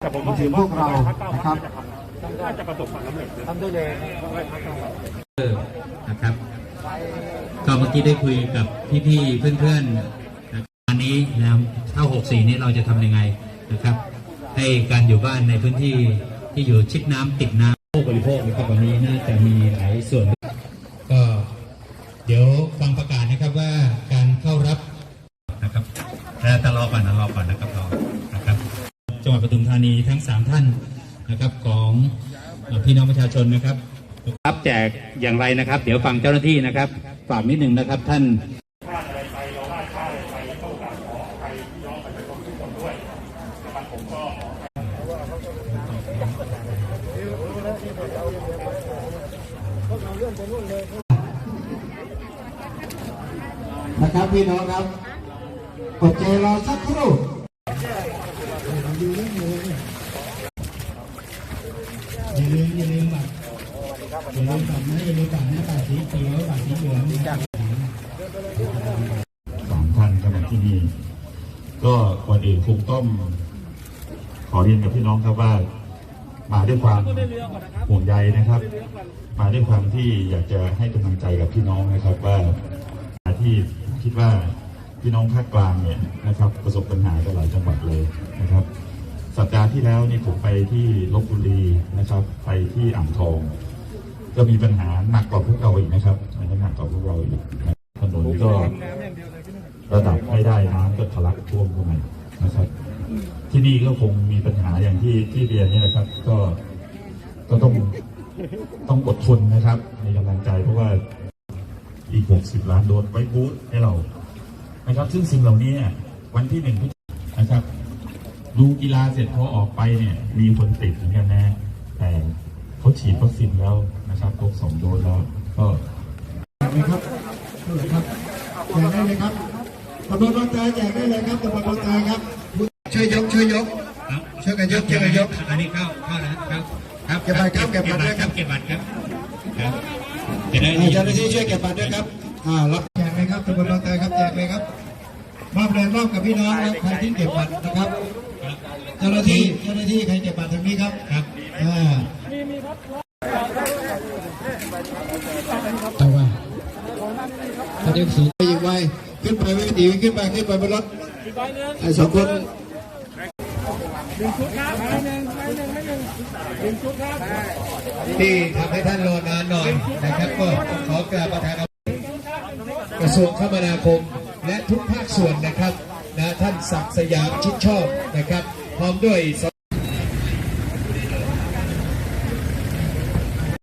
แต่ผมมาถึงพวกเรานะครับน่าจะประสบความสำเร็จทำได้เลยนะครับ ก็เมื่อกี้ได้คุยกับพี่ๆเพื่อนๆนะอันนี้นะเข้า64 นี้เราจะทำยังไงนะครับ ให้การอยู่บ้านในพื้นที่ที่อยู่ชิดน้ำติดน้ำผู้บริโภคนะครับวันนี้น่าจะมีหลายส่วน ก็เดี๋ยวฟังประกาศนะครับว่าการเข้ารับนะครับแต่แต่รอก่อนนะรอก่อนนะครับรอนะครับ จังหวัดปทุมธานีทั้ง 3 ท่านนะครับของอพี่น้องประชาชนนะครับรับแจกอย่างไรนะครับ เดี๋ยวฟังเจ้าหน้าที่นะครับฝากนิดหนึ่งนะครับท่านนะครับพี่น้องครับอดใจรอสักครู่อย่าลืมอย่าลืม บัตรอย่าลืมบัตรนะอย่าลืมบัตรนะบัตรสีเขียวบัตรสีเหลืองจากสามท่านเข้ามาที่นี่ก็ก่อนอื่นคงต้องขอเรียนกับพี่น้องครับว่า มาด้วยความห่วงใยนะครับ มาด้วยความที่อยากจะให้กำลังใจกับพี่น้องนะครับว่าที่คิดว่าพี่น้องภาคกลางเนี่ยนะครับ ประสบปัญหากันหลายจังหวัดเลยนะครับ สัปดาห์ที่แล้วนี่ผมไปที่ลบบุรีนะครับ ไปที่อ่างทอง ก็มีปัญหาหนักกว่าพวกเราอีกนะครับมันก็หนักกว่าพวกเราอีกถนนก็ระดับไม่ได้น้ำก็ทะลักท่วมเข้ามานะครับ ที่นี่ก็คงมีปัญหาอย่างที่ที่เรียนนี่แหละครับ ก็ก็ต้องต้องอดทนนะครับมีกำลังใจเพราะว่าอีก 60 ล้านโดสไว้บูธให้เรานะครับ ซึ่งสิ่งเหล่านี้วันที่หนึ่งนะครับ ดูกีฬาเสร็จพอออกไปเนี่ย มีคนติดเหมือนกันนะ แต่เขาฉีดวัคซีนแล้วนะครับครบสองโดสแล้วก็นะครับครับแจกได้เลยครับตำรวจรถไฟแจกได้เลยครับตำรวจรถไฟครับช่วยยกช่วยยกช่วยกันยกช่วยกันยกอันนี้เข้าเข้านะครับครับเก็บบัตรครับเก็บบัตรด้วยครับเก็บบัตรครับครับจะได้เจ้าหน้าที่ช่วยเก็บบัตรด้วยครับอ่ารับแจกเลยครับตำรวจรถไฟครับแจกเลยครับมอบเลยมอบกับพี่น้องครับใครที่เก็บบัตรนะครับ เจ้าหน้าที่เจ้าหน้าที่ใครเก็บบัตรทางนี้ครับครับอ่าเอาว่าถ้าเด็กสูงไปอีกไวขึ้นไปไม่ดีขึ้นไปขึ้นไปบนรถไอ้สองคนที่ทำให้ท่านรอนานหน่อยนะครับก็ขอกราบประธานกระทรวงคมนาคมและทุกภาคส่วนนะครับ นะท่านศักดิ์สยามชิดชอบนะครับ พร้อมด้วย